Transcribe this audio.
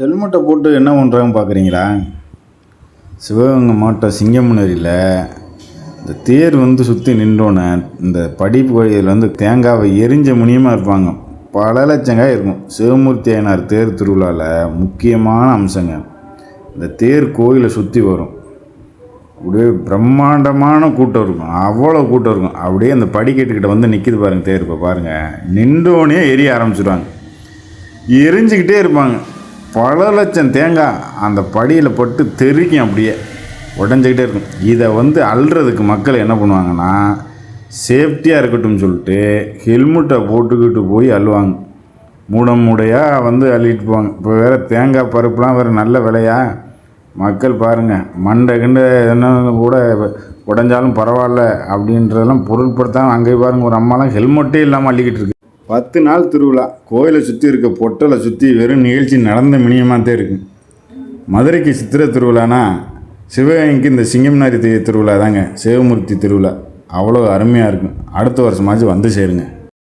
ஹெல்மெட்டை போட்டு என்ன பண்ணுறாங்கன்னு பார்க்குறீங்களா? சிவகங்கை மாவட்டம் சிங்கமுனரியில் இந்த தேர் வந்து சுற்றி நின்றோன்னே இந்த படிப்பு வழியில் வந்து தேங்காவை எரிஞ்ச முனியமாக இருப்பாங்க. பல லட்சங்காய் இருக்கும். சிவமூர்த்தி ஐயனார் தேர் திருவிழாவில் முக்கியமான அம்சங்க. இந்த தேர் கோயிலை சுற்றி வரும். அப்படியே பிரம்மாண்டமான கூட்டம் இருக்கும். அவ்வளோ கூட்டம் இருக்கும். அப்படியே அந்த படிக்கட்டுக்கிட்ட வந்து நிற்கிது பாருங்கள் தேர் இப்போ பாருங்கள் நின்றோடனே எரிய ஆரம்பிச்சிடுவாங்க எரிஞ்சுக்கிட்டே இருப்பாங்க. பல லட்சம் தேங்காய் அந்த படியில் பட்டு தெறிக்கும் அப்படியே. உடஞ்சிக்கிட்டே இருக்கும். இதை வந்து அள்ளுறதுக்கு மக்கள் என்ன பண்ணுவாங்கன்னா சேஃப்டியாக இருக்கட்டும் சொல்லிட்டு ஹெல்மெட்டை போட்டுக்கிட்டு போய் அள்ளுவாங்க. மூடம் மூடையாக வந்து அள்ளிட்டு போவாங்க. இப்போ வேறு தேங்காய் பருப்புலாம் வேறு நல்ல விலையா? மக்கள் பாருங்கள் மண்டை கிண்டை என்ன கூட உடஞ்சாலும் பரவாயில்ல அப்படின்றதெல்லாம் பொருட்படுத்தாமல் அங்கே பாருங்கள் ஒரு அம்மாலாம் ஹெல்மெட்டே இல்லாமல் அள்ளிக்கிட்டு இருக்கு. பத்து நாள் திருவிழா. கோயிலை சுற்றி இருக்க பொட்டலை சுற்றி வெறும் நிகழ்ச்சி நடந்த மினியமாக இருக்கும் மதுரைக்கு சித்திரை திருவிழானா சிவகங்கைக்கு இந்த சிங்கம்நாரி திருவிழா தாங்க சிவமூர்த்தி திருவிழா. அவ்வளோ அருமையாக இருக்கும். அடுத்த வருஷமாச்சும் வந்து சேருங்க.